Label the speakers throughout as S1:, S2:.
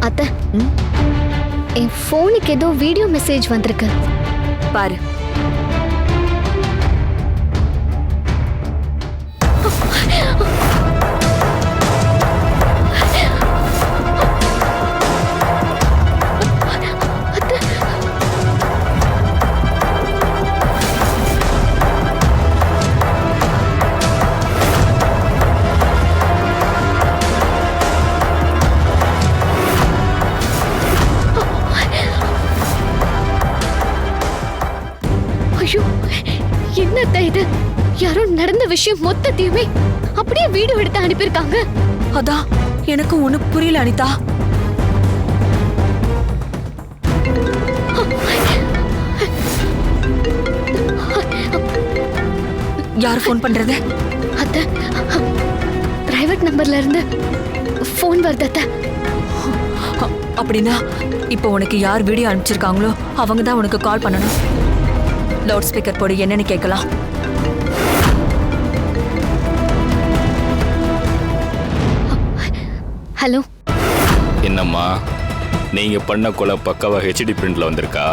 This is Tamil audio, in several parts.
S1: அத்தை. என் ஃபோனுக்கு ஏதோ வீடியோ மெசேஜ் வந்திருக்கு.
S2: பாரு.
S1: என்னத்த இது? யாரோ நடந்த விஷயம் மொத்தத்தையுமே அப்படியே வீடியோ எடுத்து அனுப்பியிருக்காங்க.
S2: அதான் எனக்கும் ஒண்ணு புரியல அனிதா. யார் ஃபோன் பண்றது?
S1: அத்தை பிரைவேட் நம்பர்ல இருந்து ஃபோன் வருது அத்தை.
S2: அப்படின்னா இப்போ உனக்கு யார் வீடியோ அனுப்பிச்சிருக்காங்களோ அவங்க தான் உனக்கு கால் பண்ணணும். லவுட் ஸ்பீக்கர் போடு என்னன்னு கேட்கலாம்.
S1: ஹலோ
S3: என்னம்மா நீங்க பண்ண கொலை பக்காவா ஹெச்டி பிரிண்ட்ல வந்திருக்கா?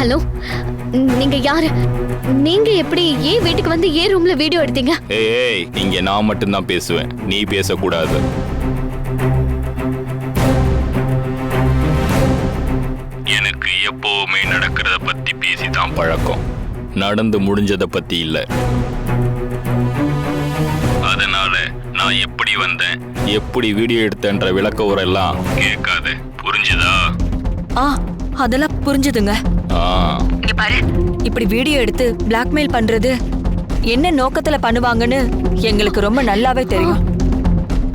S1: ஹலோ நீங்க யாரு? நீங்க எப்படி ஏன் வீட்டுக்கு வந்து ஏன் ரூம்ல வீடியோ எடுத்தீங்க?
S3: ஏய் இங்க நான் மட்டும்தான் பேசுவேன். நீ பேசக்கூடாது. எனக்கு எப்பவுமே நடக்கிறத பத்தி பேசிதான் பழக்கம். நடந்து முடிஞ்சத பத்தி இல்ல. அதனால நான் எப்படி வந்தேன் எப்படி வீடியோ எடுத்தேன்ற விளக்க உரெல்லாம் கேட்காத. புரிஞ்சுதா?
S2: ஆ அதெல்லாம் புரிஞ்சுதுங்க. இங்க பாரு. இப்படி வீடியோ எடுத்து பிளாக்மெயில் பண்றது என்ன நோக்கத்துல பண்ணுவாங்கன்னு எங்களுக்கு ரொம்ப நல்லாவே தெரியும்.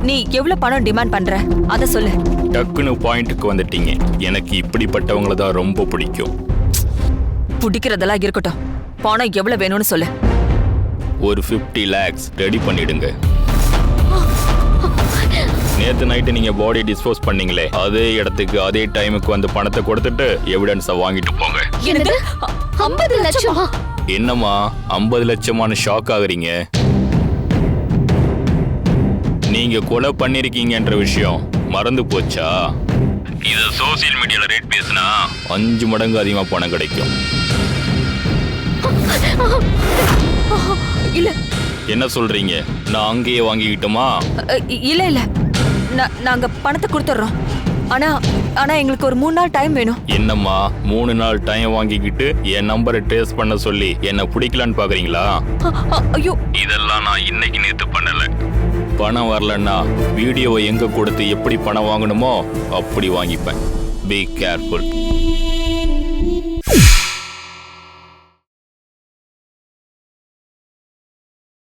S2: நீ எவ்வளவு பணம் டிமாண்ட் பண்ற? அத சொல்லு.
S3: டக்குன்னு பாயிண்ட்டுக்கு வந்துட்டீங்க. எனக்கு இப்படிப்பட்டவங்கள தான் ரொம்ப பிடிக்கும்.
S2: பிடிக்கிறதெல்லாம் இருக்கட்டும். பணம் எவ்வளவு வேணும்னு சொல்லு.
S3: ஒரு 50 லேக்ஸ் ரெடி பண்ணிடுங்க. நேத்து நைட்டு நீங்க பாடி டிஸ்போஸ் பண்ணீங்களே அதே இடத்துக்கு அதே டைமுக்கு வந்து பணத்தை கொடுத்துட்டு எவிடன்ஸை வாங்கிட்டு போங்க
S1: என்னது ஐம்பது லட்சமா
S3: என்னம்மா ஐம்பது லட்சமான ஷாக் ஆகுறீங்க நீங்க கொலை பண்ணிருக்கீங்கன்ற விஷயம் மறந்து போச்சா இத சோசியல் மீடியால ரேட் பேசினா அஞ்சு மடங்கு அதிகமா பணம் கிடைக்கும்
S2: இல்ல
S3: என்ன சொல்றீங்க நான் அங்கேயே வாங்கிக்கிட்டுமா
S2: இல்ல இல்ல நாங்க பணத்தை கொடுத்துட்றோம் ஆனா ஆனா எங்களுக்கு ஒரு மூணு நாள் டைம் வேணும்.
S3: என்னம்மா மூணு நாள் டைம் வாங்கிக்கிட்டு என் நம்பரை ட்ரேஸ் பண்ண சொல்லி என்ன பிடிக்கலான்னு பாக்குறீங்களா?
S2: ஐயோ.
S3: இதெல்லாம் நான் இன்னைக்கு நேத்து பண்ணல. பணம் வரலன்னா வீடியோவை எங்க கொடுத்து எப்படி பணம் வாங்கணுமோ அப்படி வாங்கிப்பேன். Be careful